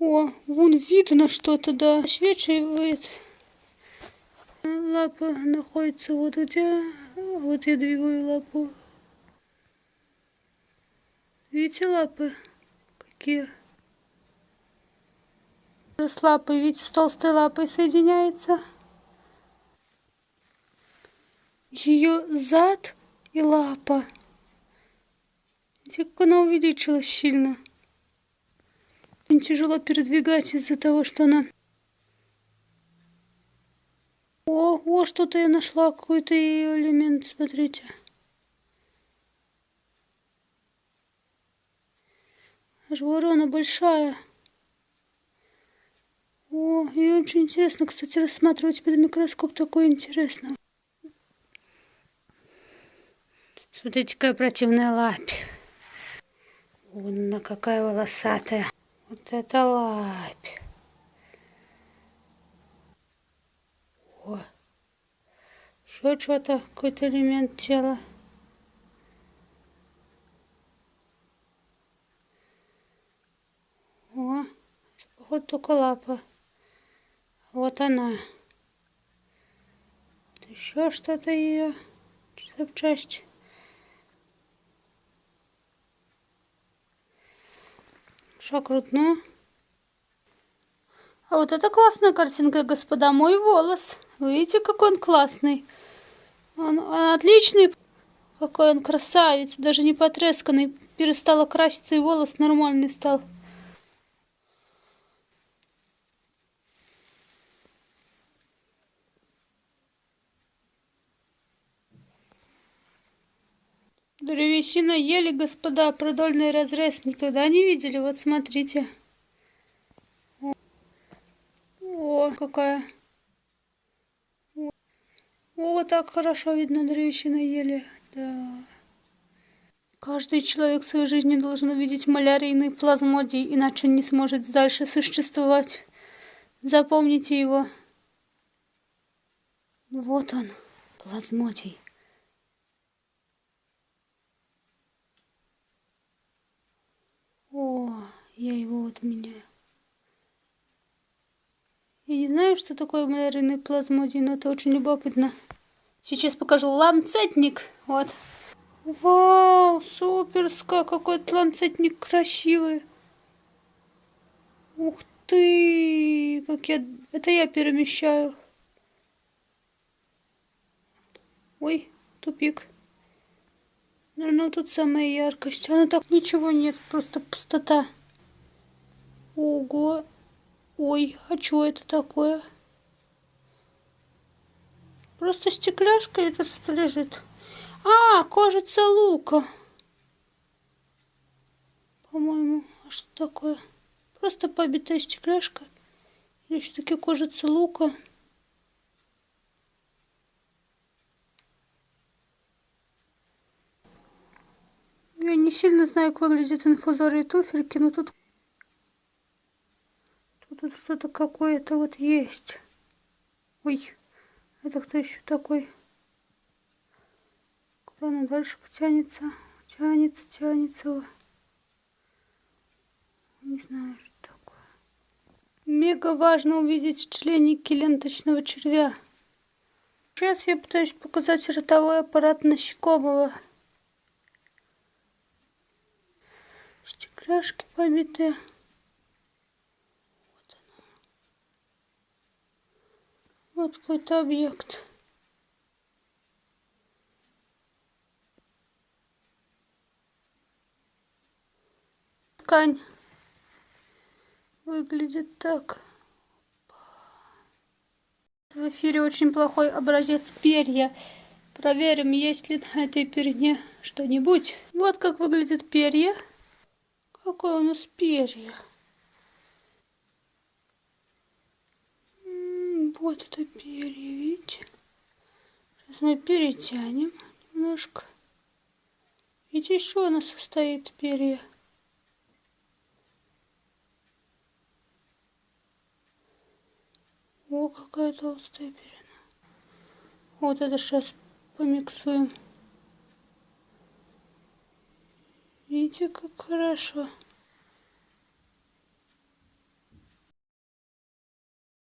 О, вон видно что-то, да, освечивает. Лапа находится вот где. Вот я двигаю лапу. Видите лапы? Какие? С лапой, видите, с толстой лапой соединяется. Ее зад и лапа. Видите, как она увеличилась сильно. Очень тяжело передвигать из-за того, что она... О, о, что-то я нашла, какой-то элемент, смотрите. Аж ворона большая. О, и очень интересно, кстати, рассматривать под микроскоп такой интересно. Смотрите, какая противная лапь. Вон она какая волосатая. Вот это лапь. О, еще что-то, какой-то элемент тела. О, походу только лапа. Вот она. Еще что-то ее запчасть. Шакрутно. А вот это классная картинка, господа. Мой волос. Вы видите, какой он классный? Он, он отличный. Какой он красавец. Даже не потресканный. Перестала краситься и волос нормальный стал. Древесина ели, господа, продольный разрез никогда не видели? Вот смотрите. О, О какая. О, вот так хорошо видно древесина ели. Да. Каждый человек в своей жизни должен увидеть малярийный плазмодий, иначе не сможет дальше существовать. Запомните его. Вот он, плазмодий. О, я его вот меняю. Я не знаю, что такое малярийный плазмодий, но это очень любопытно. Сейчас покажу ланцетник. Вот. Вау, суперска, какой ланцетник красивый. Ух ты, как я... Это я перемещаю. Ой, тупик. Наверное, тут самая яркость. Она так ничего нет, просто пустота. Ого. Ой, а что это такое? Просто стекляшка это что лежит? А, кожица лука. По-моему, а что такое? Просто побитая стекляшка. Или все-таки кожица лука. Я не сильно знаю, как выглядят инфузоры и туфельки, но тут, тут, что-то какое-то вот есть. Ой, это кто еще такой? Куда она дальше потянется? Тянется, тянется. Не знаю, что такое. Мега важно увидеть членики ленточного червя. Сейчас я пытаюсь показать ротовой аппарат насекомого. Стекляшки побитые. Вот она. Вот какой-то объект. Ткань выглядит так. В эфире очень плохой образец перья. Проверим, есть ли на этой перне что-нибудь. Вот как выглядят перья. Какое у нас перья. Вот это перья, видите? Сейчас мы перетянем немножко. Видите, из чего она состоит, перья? О, какая толстая перина. Вот это сейчас помиксуем. Видите, как хорошо.